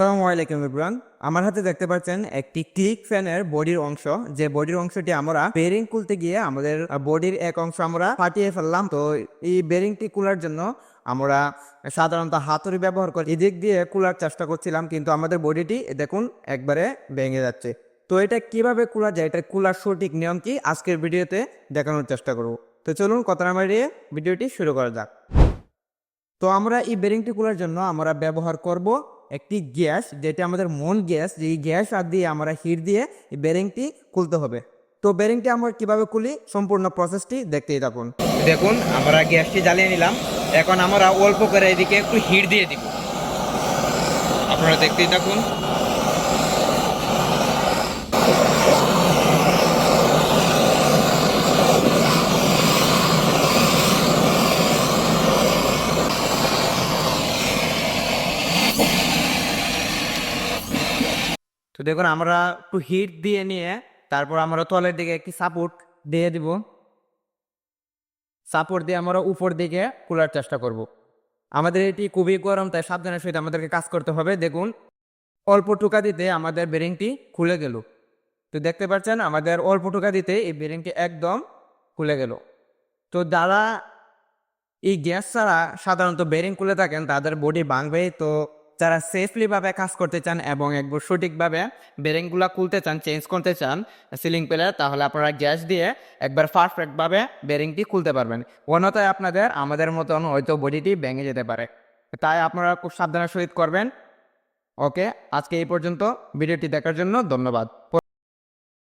আসসালামু আলাইকুম ইব্রান আমার হাতে দেখতে পাচ্ছেন একটি ক্লিক ফ্যানের বডির অংশ। যে বডির অংশটি আমরা বেরিং খুলতে গিয়ে আমাদের বডির এক অংশ আমরা ফাটিয়ে ফেললাম। তো এই বেরিংটি খোলার জন্য আমরা সাধারণত হাতুড়ি ব্যবহার করি। এদিক দিয়ে খোলার চেষ্টা করছিলাম, কিন্তু আমাদের বডিটি দেখুন, একবারে ভেঙে যাচ্ছে। তো এটা কীভাবে খোলা যায়? এটা খোলার সঠিক নিয়ম কি? আজকের ভিডিওতে দেখানোর চেষ্টা করব। তো চলুন কথা না বাড়িয়ে ভিডিওটি শুরু করা যাক। তো আমরা এই বেরিংটি খোলার জন্য আমরা ব্যবহার করব একটি গ্যাস, যেটা আমাদের মন গ্যাস যে গ্যাস আর দিয়ে আমরা হিট দিয়ে এই বেরিংটি খুলতে হবে। তো বেরিংটি আমরা কীভাবে খুলি? সম্পূর্ণ প্রসেসটি দেখতেই থাকুন। দেখুন, আমরা গ্যাসটি জ্বালিয়ে নিলাম। এখন আমরা অল্প করে এদিকে একটু হিট দিয়ে দিব। আপনারা দেখতেই থাকুন। তো দেখুন, আমরা একটু হিট দিয়ে নিয়ে তারপর আমরা তলের দিকে একটি সাপোর্ট দিয়ে দিব। সাপোর্ট দিয়ে আমরা উপর দিকে খোলার চেষ্টা করব। আমাদের এটি খুবই গরম, তাই সাবধানের সহিত আমাদেরকে কাজ করতে হবে। দেখুন, অল্প টুকা দিতে আমাদের বেরিংটি খুলে গেল। তো দেখতে পাচ্ছেন, আমাদের অল্প টুকা দিতে এই বেরিংটি একদম খুলে গেল। তো যারা এই গ্যাস ছাড়া সাধারণত বেরিং খুলে থাকেন, তাদের বডি ভাঙবে তো যারা সেফলি ভাবে কাজ করতে চান এবং একবার সঠিকভাবে বেরিংগুলো খুলতে চান চেঞ্জ করতে চান সিলিং প্লেয়ার তাহলে আপনারা গ্যাস দিয়ে একবার পারফেক্টভাবে বেরিংটি খুলতে পারবেন। অন্যথায় আপনাদের, আমাদের মতন হয়তো বডিটি ভেঙে যেতে পারে। তাই আপনারা খুব সাবধানের সহিত করবেন। ওকে, আজকে এই পর্যন্ত। ভিডিওটি দেখার জন্য ধন্যবাদ।